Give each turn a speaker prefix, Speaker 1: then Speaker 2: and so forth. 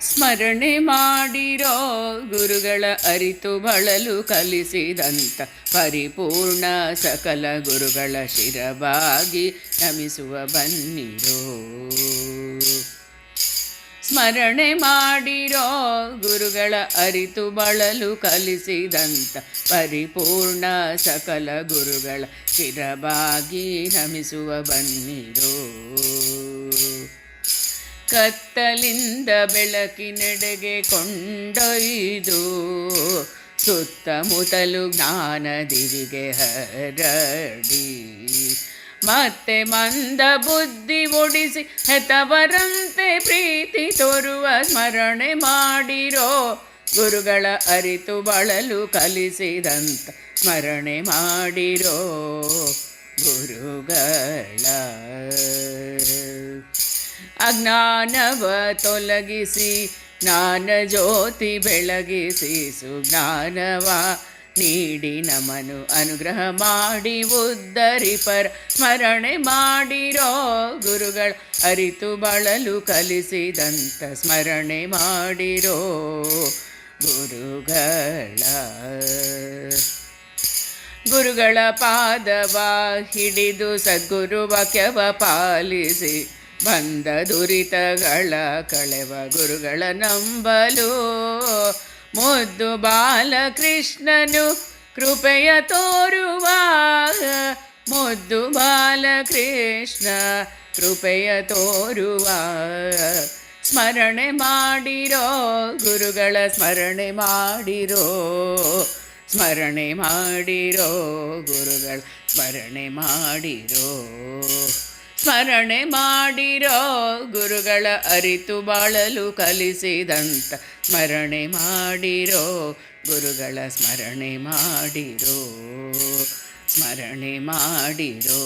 Speaker 1: ಸ್ಮರಣೆ ಮಾಡಿರೋ ಗುರುಗಳ ಅರಿತು ಬಳಲು ಕಲಿಸಿದಂತ ಪರಿಪೂರ್ಣ ಸಕಲ ಗುರುಗಳ ಶಿರವಾಗಿ ನಮಿಸುವ ಬನ್ನಿರೋ. ಸ್ಮರಣೆ ಮಾಡಿರೋ ಗುರುಗಳ ಅರಿತು ಬಳಲು ಕಲಿಸಿದಂತ ಪರಿಪೂರ್ಣ ಸಕಲ ಗುರುಗಳ ಶಿರವಾಗಿ ನಮಿಸುವ ಬನ್ನಿರೋ. ಕತ್ತಲಿಂದ ಬೆಳಕಿನೆಡೆಗೆ ಕೊಂಡೊಯ್ದು ಸುತ್ತಮುತ್ತಲು ಜ್ಞಾನದಿವಿಗೆ ಹರಡಿ. ಮತ್ತೆ ಮಂದ ಬುದ್ಧಿ ಒಡಿಸಿ ಹೆತವರಂತೆ ಪ್ರೀತಿ ತೋರುವ ಸ್ಮರಣೆ ಮಾಡಿರೋ ಗುರುಗಳ ಅರಿತು ಬಳಲು ಕಲಿಸಿದಂತ ಸ್ಮರಣೆ ಮಾಡಿರೋ ಗುರುಗಳ ಅಜ್ಞಾನವ ತೊಲಗಿಸಿ, ಜ್ಞಾನ ಜ್ಯೋತಿ ಬೆಳಗಿಸಿ, ಸುಜ್ಞಾನವ ನೀಡಿ ನಮನು ಅನುಗ್ರಹ ಮಾಡಿ ಉದ್ಧರಿಪರ ಸ್ಮರಣೆ ಮಾಡಿರೋ ಗುರುಗಳ ಅರಿತು ಬಳಲು ಕಲಿಸಿದಂತ ಸ್ಮರಣೆ ಮಾಡಿರೋ ಗುರುಗಳ. ಗುರುಗಳ ಪಾದವ ಹಿಡಿದು ಸದ್ಗುರು ವಾಕ್ಯವ ಪಾಲಿಸಿ ಬಂದ ದುರಿತಗಳ ಕಳೆವ ಗುರುಗಳ ನಂಬಲು. ಮುದ್ದು ಬಾಲಕೃಷ್ಣನು ಕೃಪೆಯ ತೋರುವ ಮುದ್ದು ಬಾಲಕೃಷ್ಣ ಕೃಪೆಯ ತೋರುವ ಸ್ಮರಣೆ ಮಾಡಿರೋ ಗುರುಗಳ ಸ್ಮರಣೆ ಮಾಡಿರೋ ಸ್ಮರಣೆ ಮಾಡಿರೋ ಗುರುಗಳ ಸ್ಮರಣೆ ಮಾಡಿರೋ. ಸ್ಮರಣೆ ಮಾಡಿರೋ ಗುರುಗಳ ಅರಿತು ಬಾಳಲು ಕಲಿಸಿದಂತ ಸ್ಮರಣೆ ಮಾಡಿರೋ ಗುರುಗಳ ಸ್ಮರಣೆ ಮಾಡಿರೋ ಸ್ಮರಣೆ ಮಾಡಿರೋ.